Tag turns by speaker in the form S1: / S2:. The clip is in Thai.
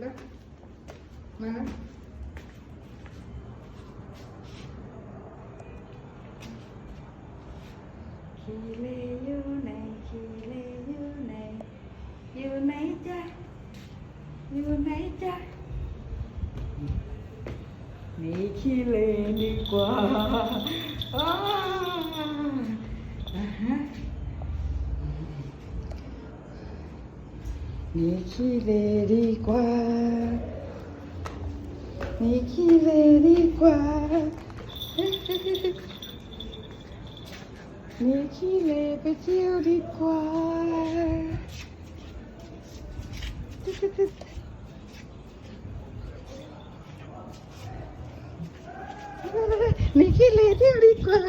S1: แล้วมานะขี่เลอยู่ไหนขี่เลอยู่ไหนอยู่ไหนจ๊ะอยู่ไหนจ๊ะหนีขี้เลดีกว่าอ้าอ่าฮะ หนีขี้เลดีกว่าหนีขี้เลดีกว่าหนีขี้เลไปเที่ยวดีกว่าหนีขี้เลเที่ยวดีกว่า